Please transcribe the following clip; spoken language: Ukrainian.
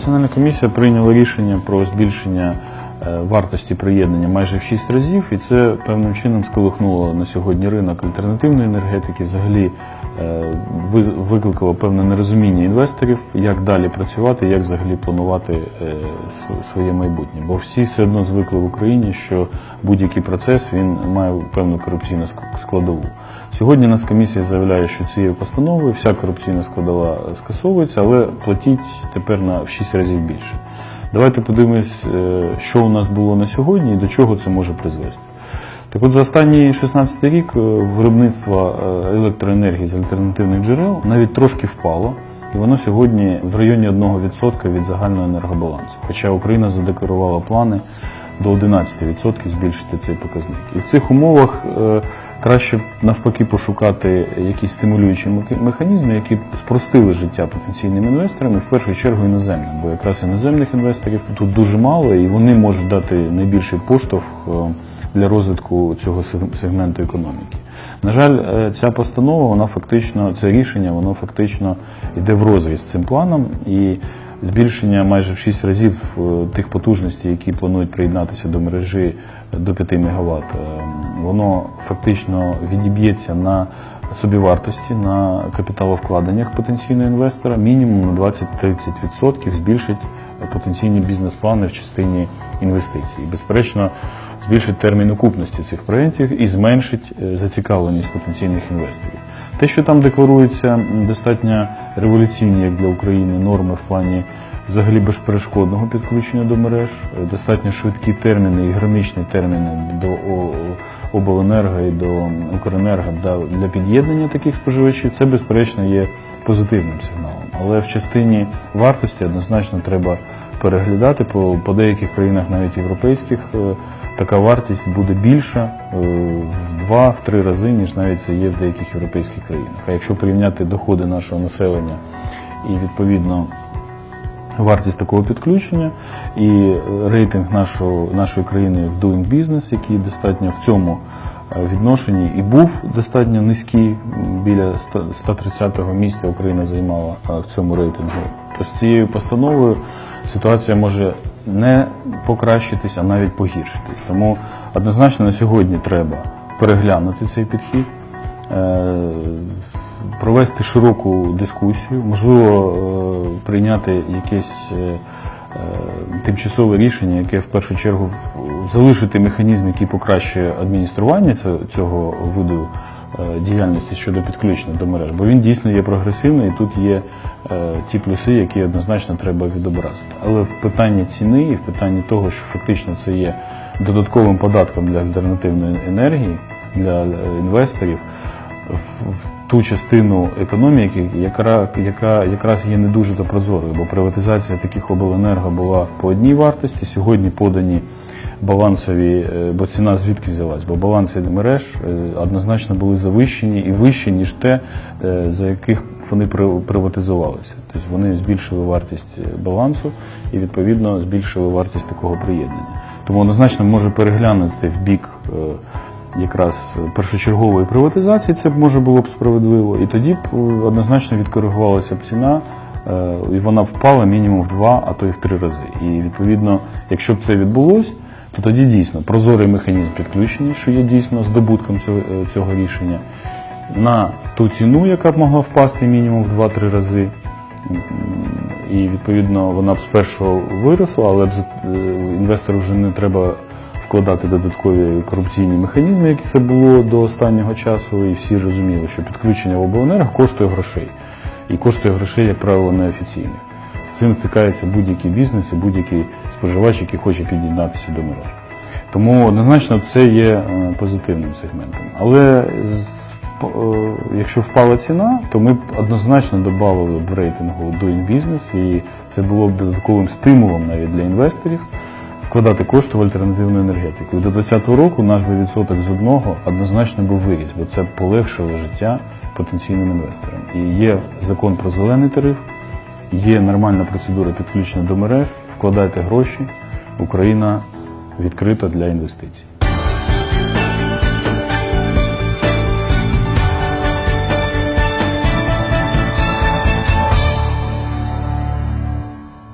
Національна комісія прийняла рішення про збільшення е, вартості приєднання майже в 6 разів, і це певним чином сколихнуло на сьогодні ринок альтернативної енергетики. Взагалі е, викликало певне нерозуміння інвесторів, як далі працювати, як взагалі планувати е, своє майбутнє. Бо всі все одно звикли в Україні, що будь-який процес він має певну корупційну складову. Сьогодні Нацкомісія заявляє, що цією постановою вся корупційна складова скасовується, але платіть тепер на в 6 разів більше. Давайте подивимось, е, що у нас було на сьогодні і до чого це може призвести. Так от за останній 16 рік е, виробництво е, електроенергії з альтернативних джерел навіть трошки впало, і воно сьогодні в районі 1% від загального енергобалансу. Хоча Україна задекларувала плани до 11% збільшити цей показник. І в цих умовах е, краще навпаки пошукати якісь стимулюючі меха- механізми, які спростили життя потенційним інвесторам, і в першу чергу іноземним, бо якраз іноземних інвесторів тут дуже мало, і вони можуть дати найбільший поштовх для розвитку цього сегменту економіки. На жаль, е, ця постанова, вона фактично, це рішення, воно фактично йде в розріз з цим планом і збільшення майже в 6 разів е, тих потужностей, які планують приєднатися до мережі до 5 МВт, воно фактично відіб'ється на собівартості, на капіталовкладеннях потенційного інвестора, мінімум на 20-30% збільшить потенційні бізнес-плани в частині інвестицій. Безперечно, збільшить термін окупності цих проєктів і зменшить е, зацікавленість потенційних інвесторів. Те, що там декларується, м, достатньо революційні, як для України, норми в плані взагалі безперешкодного підключення до мереж, е, достатньо швидкі терміни і граничні терміни до обленерго і до Укренерго для під'єднання таких споживачів, це безперечно є позитивним сигналом. Але в частині вартості однозначно треба переглядати по, по деяких країнах, навіть європейських, е, така вартість буде більша е, в два-три рази, ніж навіть це є в деяких європейських країнах. А якщо порівняти доходи нашого населення і відповідно вартість такого підключення і рейтинг нашого, нашої країни в Doing Business, який достатньо в цьому е, відношенні і був достатньо низький, біля 100 130-го місця Україна займала е, в цьому рейтингу. То з цією постановою ситуація може не покращитись, а навіть погіршитись. Тому однозначно на сьогодні треба переглянути цей підхід. е, провести широку дискусію, можливо, е, прийняти якесь е, тимчасове рішення, яке в першу чергу залишити механізм, який покращує адміністрування цього, виду діяльності щодо підключення до мереж, бо він дійсно є прогресивний і тут є е, ті плюси, які однозначно треба відобразити. Але в питанні ціни і в питанні того, що фактично це є додатковим податком для альтернативної енергії для е, інвесторів в, ту частину економіки, яка, якраз є не дуже прозорою, бо приватизація таких обленерго була по одній вартості. Сьогодні подані балансові, е, бо ціна звідки взялась, бо баланси мереж е, однозначно були завищені і вищі, ніж те, е, за яких вони при- приватизувалися. Тобто вони збільшили вартість балансу і відповідно збільшили вартість такого приєднання. Тому однозначно може переглянути в бік. якраз першочергової приватизації, це може було б справедливо, і тоді б однозначно відкоригувалася б ціна, і вона впала мінімум в два, а то й в три рази. І відповідно, якщо б це відбулося, то тоді дійсно прозорий механізм підключення, що є дійсно здобутком цього, е, цього рішення, на ту ціну, яка б могла впасти мінімум в 2-3 рази. І відповідно вона б спершу виросла, але б е, інвестору вже не треба вкладати додаткові корупційні механізми, які це було до останнього часу, і всі розуміли, що підключення в обленерго коштує грошей. І коштує грошей, як правило, неофіційних. З цим стикається будь-який бізнес і будь-який споживач, який хоче під'єднатися до мереж. Тому однозначно це є е, позитивним сегментом. Але е, якщо впала ціна, то ми б однозначно додали в рейтингу Doing Business, і це було б додатковим стимулом навіть для інвесторів вкладати кошти в альтернативну енергетику. І до 2020 року наш би відсоток з одного однозначно був виріс, бо це полегшило життя потенційним інвесторам. І є закон про зелений тариф, є нормальна процедура підключення до мереж, вкладайте гроші, Україна відкрита для інвестицій.